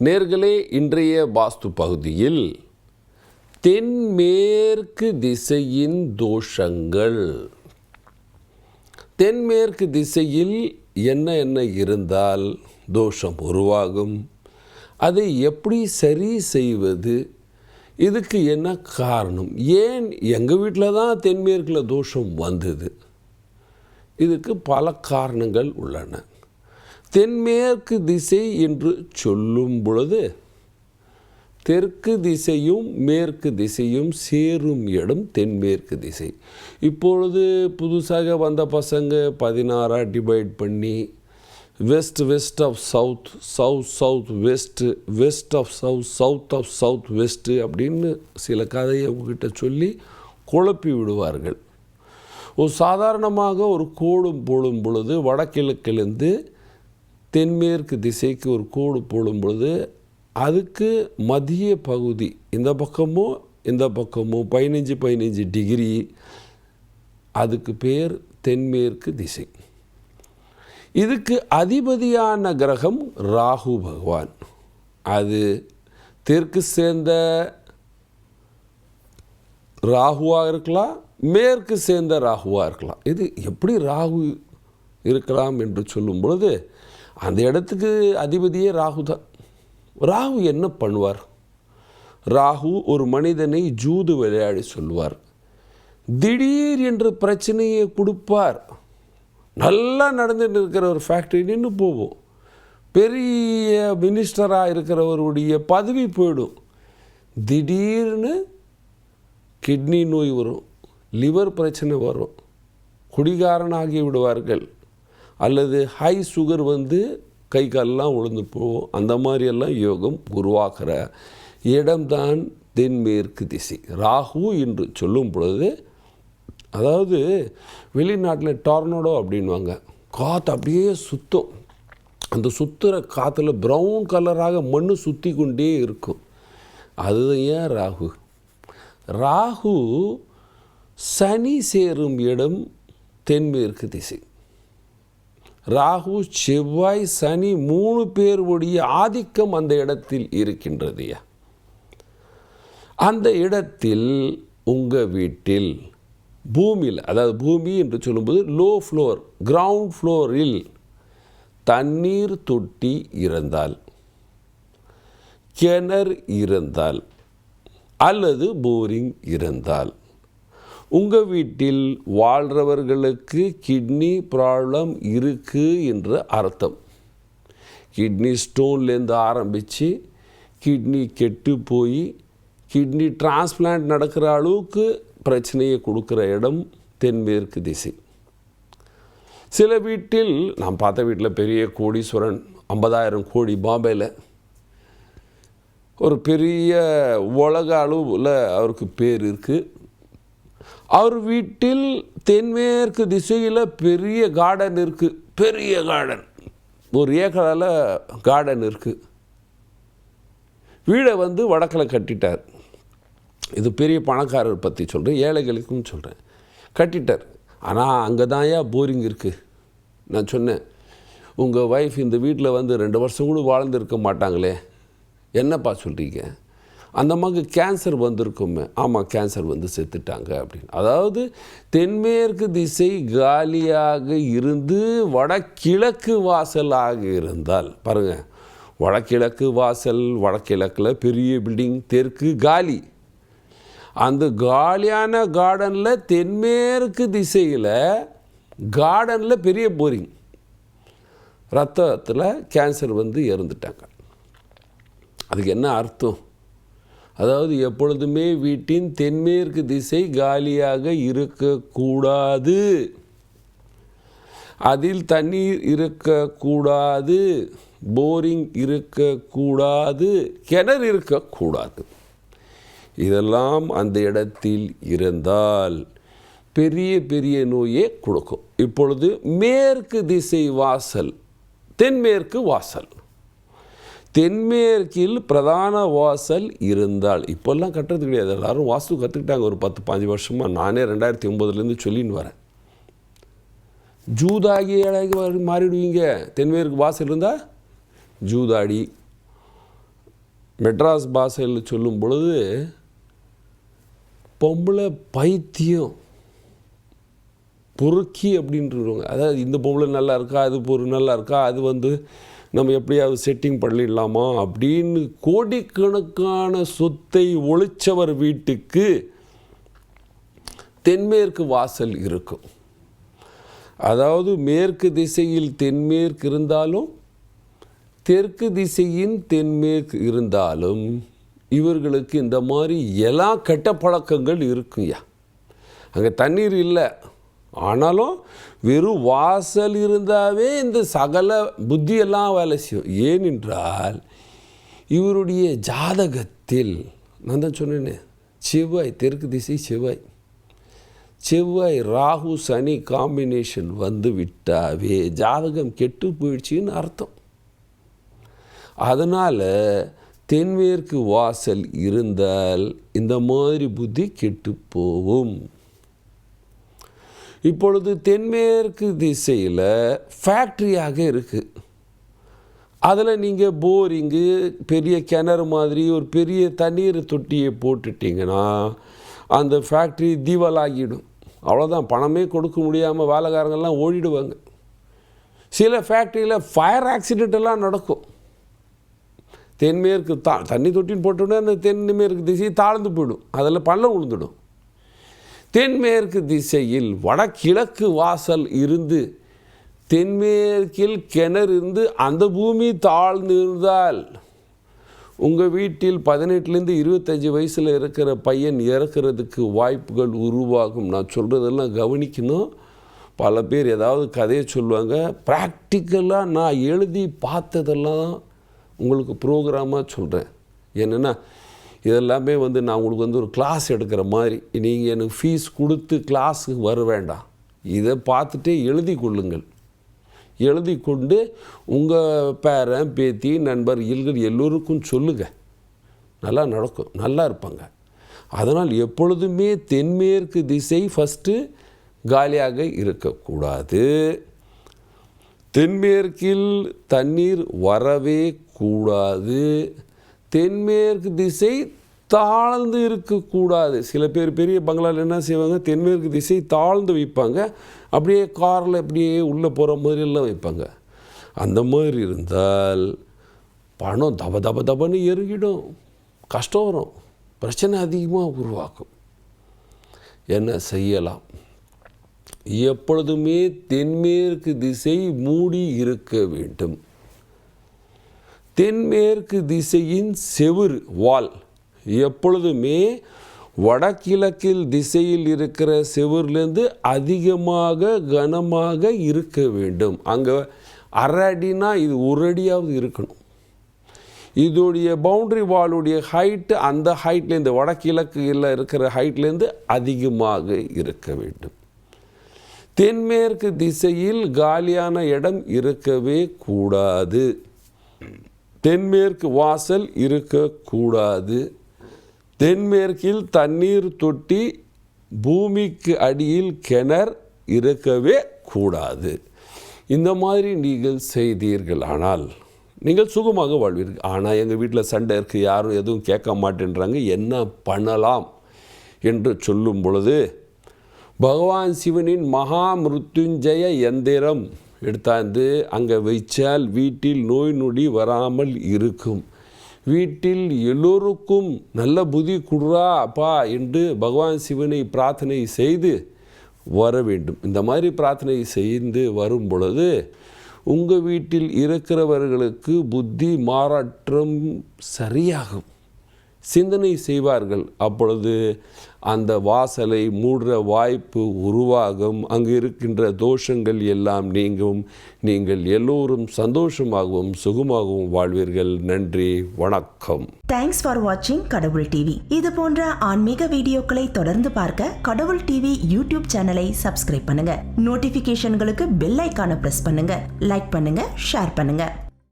நேர்களே இன்றைய வாஸ்து பகுதியில் தென்மேற்கு திசையின் தோஷங்கள். தென்மேற்கு திசையில் என்ன என்ன இருந்தால் தோஷம் உருவாகும். அதை எப்படி சரி செய்வது? இதுக்கு என்ன காரணம்? ஏன் எங்கள் வீட்டில் தான் தென்மேற்கில் தோஷம் வந்தது? இதுக்கு பல காரணங்கள் உள்ளன. தென்மேற்கு திசை என்று சொல்லும் பொழுது தெற்கு திசையும் மேற்கு திசையும் சேரும் இடம் தென்மேற்கு திசை. இப்பொழுது புதுசாக வந்த பசங்க பதினாறாக டிவைட் பண்ணி west west of south south south west west of south south of south west அப்படின்னு சில கதையை உங்ககிட்ட சொல்லி குழப்பி விடுவார்கள். ஒரு சாதாரணமாக ஒரு கோடும் போடும் பொழுது வடகிழக்கிலிருந்து தென்மேற்கு திசைக்கு ஒரு கோடு போடும் பொழுது அதுக்கு மதிய பகுதி இந்த பக்கமும் இந்த பக்கமும் பதினஞ்சு பதினஞ்சு டிகிரி அதுக்கு பேர் தென்மேற்கு திசை. இதுக்கு அதிபதியான கிரகம் ராகு பகவான். அது தெற்கு சேர்ந்த ராகுவாக இருக்கலாம் மேற்கு சேர்ந்த ராகுவாக இருக்கலாம். இது எப்படி ராகு இருக்கலாம் என்று சொல்லும் பொழுது அந்த இடத்துக்கு அதிபதியே ராகு தான். ராகு என்ன பண்ணுவார்? ராகு ஒரு மனிதனை ஜூது விளையாடி சொல்வார் திடீர் என்று பிரச்சனையை கொடுப்பார். நல்லா நடந்துட்டு இருக்கிற ஒரு ஃபேக்ட்ரி நின்று போவோம் பெரிய மினிஸ்டராக இருக்கிறவருடைய பதவி போயிடும். திடீர்னு கிட்னி நோய் வரும். லிவர் பிரச்சனை வரும். குடிகாரனாகி விடுவார்கள். அல்லது ஹை சுகர் வந்து கை காலெல்லாம் உளுந்து போகும் அந்த மாதிரியெல்லாம் யோகம் உருவாக்குற இடம்தான் தென்மேற்கு திசை. ராகு என்று சொல்லும் பொழுது அதாவது வெளிநாட்டில் டார்னடோ அப்படின்வாங்க காற்று அப்படியே சுத்தம். அந்த சுற்றுற காற்றுல ப்ரௌன் கலராக மண் சுற்றி கொண்டே இருக்கும். அதுதான் ஏன் ராகு? ராகு சனி சேரும் இடம் தென்மேற்கு திசை. ராகு செவ்வாய் சனி மூணு பேருடைய ஆதிக்கம் அந்த இடத்தில் இருக்கின்றதுயா அந்த இடத்தில் உங்கள் வீட்டில் பூமியில் அதாவது பூமி என்று சொல்லும்போது லோ ஃப்ளோர் கிரவுண்ட் ஃப்ளோரில் தண்ணீர் தொட்டி இருந்தால் கிணறு இருந்தால் அல்லது போரிங் இருந்தால் உங்கள் வீட்டில் வாழ்கிறவர்களுக்கு கிட்னி ப்ராப்ளம் இருக்குது என்று அர்த்தம். கிட்னி ஸ்டோன்லேருந்து ஆரம்பித்து கிட்னி கெட்டு போய் கிட்னி டிரான்ஸ்பிளான்ட் நடக்கிற அளவுக்கு பிரச்சனையை கொடுக்குற இடம் தென்மேற்கு திசை. சில வீட்டில் நான் பார்த்த வீட்டில் பெரிய கோடீஸ்வரன் ஐம்பதாயிரம் கோடி பாம்பேயில் ஒரு பெரிய உலக அளவில் அவருக்கு பேர் இருக்குது அவர் வீட்டில் தென்மேற்கு திசையில் பெரிய கார்டன் இருக்குது பெரிய கார்டன் ஒரு ஏக்கரால் கார்டன் இருக்குது வீடை வந்து வடக்கில் கட்டிட்டார். இது பெரிய பணக்காரர் பற்றி சொல்கிறேன் ஏழைகளுக்கும் சொல்கிறேன் கட்டிட்டார். ஆனால் அங்கே தான் ஏன் போரிங் இருக்குது நான் சொன்னேன் உங்கள் ஒய்ஃப் இந்த வீட்டில் வந்து ரெண்டு வருஷம் கூட வாழ்ந்துருக்க மாட்டாங்களே. என்னப்பா சொல்கிறீங்க அந்த அம்மாவுக்கு கேன்சர் வந்திருக்குமே. ஆமாம் கேன்சர் வந்து செத்துட்டாங்க அப்படின்னு. அதாவது தென்மேற்கு திசை காலியாக இருந்து வடகிழக்கு வாசலாக இருந்தால் பாருங்கள் வடகிழக்கு வாசல் வடகிழக்கில் பெரிய பில்டிங் தெற்கு காலி. அந்த காலியான கார்டனில் தென்மேற்கு திசையில் கார்டனில் பெரிய போரிங் ரத்தத்தில் கேன்சர் வந்து இறந்துட்டாங்க. அதுக்கு என்ன அர்த்தம்? அதாவது எப்பொழுதுமே வீட்டின் தென்மேற்கு திசை காலியாக இருக்கக்கூடாது. அதில் தண்ணீர் இருக்கக்கூடாது. போரிங் இருக்கக்கூடாது. கிணறு இருக்கக்கூடாது. இதெல்லாம் அந்த இடத்தில் இருந்தால் பெரிய பெரிய நோயே கொடுக்கும். இப்பொழுது மேற்கு திசை வாசல் தென்மேற்கு வாசல். தென்மேற்கில் பிரதான வாசல் இருந்தால் இப்போல்லாம் கட்டுறது கிடையாது. எல்லாரும் வாஸ்து கற்றுக்கிட்டாங்க ஒரு பத்து பாஞ்சு வருஷமாக நானே ரெண்டாயிரத்தி ஒம்பதுலேருந்து சொல்லின்னு வரேன். ஜூதாகி ஏழாகி மாறிடுவீங்க. தென்மேற்கு வாசல் இருந்தால் ஜூதாடி. மெட்ராஸ் பாஷையில் சொல்லும் பொழுது பொம்பளை பைத்தியம். பொறுக்கி அப்படின்றவங்க அதாவது இந்த பொம்பளை நல்லா இருக்கா? அது பொருள் நல்லா இருக்கா? அது வந்து நம்ம எப்படியாவது செட்டிங் பண்ணிடலாமா அப்படின்னு கோடிக்கணக்கான சொத்தை ஒழிச்சவர் வீட்டுக்கு தென்மேற்கு வாசல் இருக்கும். அதாவது மேற்கு திசையில் தென்மேற்கு இருந்தாலும் தெற்கு திசையின் தென்மேற்கு இருந்தாலும் இவர்களுக்கு இந்த மாதிரி எல்லா கெட்ட பழக்கங்கள் இருக்குங்கய்யா. அங்கே தண்ணீர் இல்லை. ஆனாலும் வெறும் வாசல் இருந்தாவே இந்த சகல புத்தியெல்லாம் வேலை செய்யும். ஏனென்றால் இவருடைய ஜாதகத்தில் நான் தான் சொன்னேனே செவ்வாய் தெற்கு திசை செவ்வாய். செவ்வாய் ராகு சனி காம்பினேஷன் வந்து விட்டாவே ஜாதகம் கெட்டு போயிடுச்சின்னு அர்த்தம். அதனால் தென்மேற்கு வாசல் இருந்தால் இந்த மாதிரி புத்தி கெட்டு போகும். இப்பொழுது தென்மேற்கு திசையில் ஃபேக்ட்ரியாக இருக்குது அதில் நீங்கள் போரிங்கு பெரிய கிணறு மாதிரி ஒரு பெரிய தண்ணீர் தொட்டியை போட்டுட்டிங்கன்னா அந்த ஃபேக்ட்ரி தீவலாகிடும். அவ்வளோதான் பணமே கொடுக்க முடியாமல் வேலைக்காரங்கெல்லாம் ஓடிடுவாங்க. சில ஃபேக்ட்ரியில் ஃபயர் ஆக்சிடெண்ட்டெல்லாம் நடக்கும். தென்மேற்கு தா தண்ணி தொட்டின்னு போட்டோன்னே அந்த தென்மேற்கு திசை தாழ்ந்து போயிடும். அதில் பள்ளம் விழுந்துடும் தென்மேற்கு திசையில் வடகிழக்கு வாசல் இருந்து தென்மேற்கில் கிணறு இருந்து அந்த பூமி தாழ்ந்து இருந்தால் உங்கள் வீட்டில் பதினெட்டுலேருந்து இருபத்தஞ்சி வயசில் இருக்கிற பையன் இறக்கிறதுக்கு வாய்ப்புகள் உருவாகும். நான் சொல்கிறதெல்லாம் கவனிக்கணும். பல பேர் ஏதாவது கதையை சொல்லுவாங்க. ப்ராக்டிக்கலாக நான் எழுதி பார்த்ததெல்லாம் உங்களுக்கு ப்ரோக்ராமாக சொல்கிறேன் என்னென்னா இதெல்லாமே வந்து நான் உங்களுக்கு வந்து ஒரு கிளாஸ் எடுக்கிற மாதிரி. நீங்கள் எனக்கு ஃபீஸ் கொடுத்து கிளாஸுக்கு வர வேண்டாம். இதை பார்த்துட்டே எழுதி கொள்ளுங்கள். எழுதி கொண்டு உங்கள் பேரன் பேத்தி நண்பர் இல்கள் எல்லோருக்கும் சொல்லுங்கள் நல்லா நடக்கும். நல்லா இருப்பாங்க. அதனால் எப்பொழுதுமே தென்மேற்கு திசை ஃபஸ்ட்டு காலியாக இருக்கக்கூடாது. தென்மேற்கில் தண்ணீர் வரவே கூடாது. தென்மேற்கு திசை தாழ்ந்து இருக்கக்கூடாது. சில பேர் பெரிய பங்களாவில் என்ன செய்வாங்க? தென்மேற்கு திசை தாழ்ந்து வைப்பாங்க. அப்படியே காரில் அப்படியே உள்ளே போகிற மாதிரியெல்லாம் வைப்பாங்க. அந்த மாதிரி இருந்தால் பணம் தப தப தபன்னு எருகிடும் கஷ்டம் வரும். பிரச்சனை அதிகமாக உருவாக்கும். என்ன செய்யலாம்? எப்பொழுதுமே தென்மேற்கு திசை மூடி இருக்க வேண்டும். தென்மேற்கு திசையின் செவுரு வால். எப்பொழுதுமே வடகிழக்கில் திசையில் இருக்கிற செவுர்லேருந்து அதிகமாக கனமாக இருக்க வேண்டும். அங்கே அரை அடினா இது ஒரு அடியாவது இருக்கணும். இதோடைய பவுண்ட்ரி வாலுடைய ஹைட்டு அந்த ஹைட்லேருந்து வடகிழக்கில் இருக்கிற ஹைட்லேருந்து அதிகமாக இருக்க வேண்டும். தென்மேற்கு திசையில் காலியான இடம் இருக்கவே கூடாது. தென்மேற்கு வாசல் இருக்கக்கூடாது. தென்மேற்கில் தண்ணீர் தொட்டி பூமிக்கு அடியில் கிணறு இருக்கவே கூடாது. இந்த மாதிரி நீங்கள் செய்தீர்கள் ஆனால் நீங்கள் சுகமாக வாழ்வீர்கள். ஆனால் எங்கள் வீட்டில் சண்டை இருக்குது யாரும் எதுவும் கேட்க மாட்டேன்றாங்க. என்ன பண்ணலாம் என்று சொல்லும் பொழுது பகவான் சிவனின் மகா மிருத்யுஞ்சய எந்திரம் எடுத்தாந்து அங்கே வைச்சால் வீட்டில் நோய் நொடி வராமல் இருக்கும். வீட்டில் எல்லோருக்கும் நல்ல புதி குடுறா அப்பா என்று பகவான் சிவனை பிரார்த்தனை செய்து வர வேண்டும். இந்த மாதிரி பிரார்த்தனை செய்து வரும் பொழுது உங்கள் வீட்டில் இருக்கிறவர்களுக்கு புத்தி மாறாற்றம் சரியாகும். சிந்தனை செய்வார்கள். அப்பொழுது அந்த வாசலை மூடுற வாய்ப்பு உருவாகும். அங்கு இருக்கின்ற தோஷங்கள் எல்லாம் நீங்கும். நீங்கள் எல்லோரும் சந்தோஷமாகவும் சுகமாகவும் வாழ்வீர்கள். நன்றி வணக்கம். தேங்க்ஸ் ஃபார் வாட்சிங் கடவுள் டிவி இது போன்ற ஆன்மீக வீடியோக்களை தொடர்ந்து பார்க்க கடவுள் டிவி யூடியூப் சேனலை சப்ஸ்கிரைப் பண்ணுங்க. நோட்டிபிகேஷன்களுக்கு பெல் ஐக்கான பிரஸ் பண்ணுங்க. லைக் பண்ணுங்க ஷேர் பண்ணுங்க.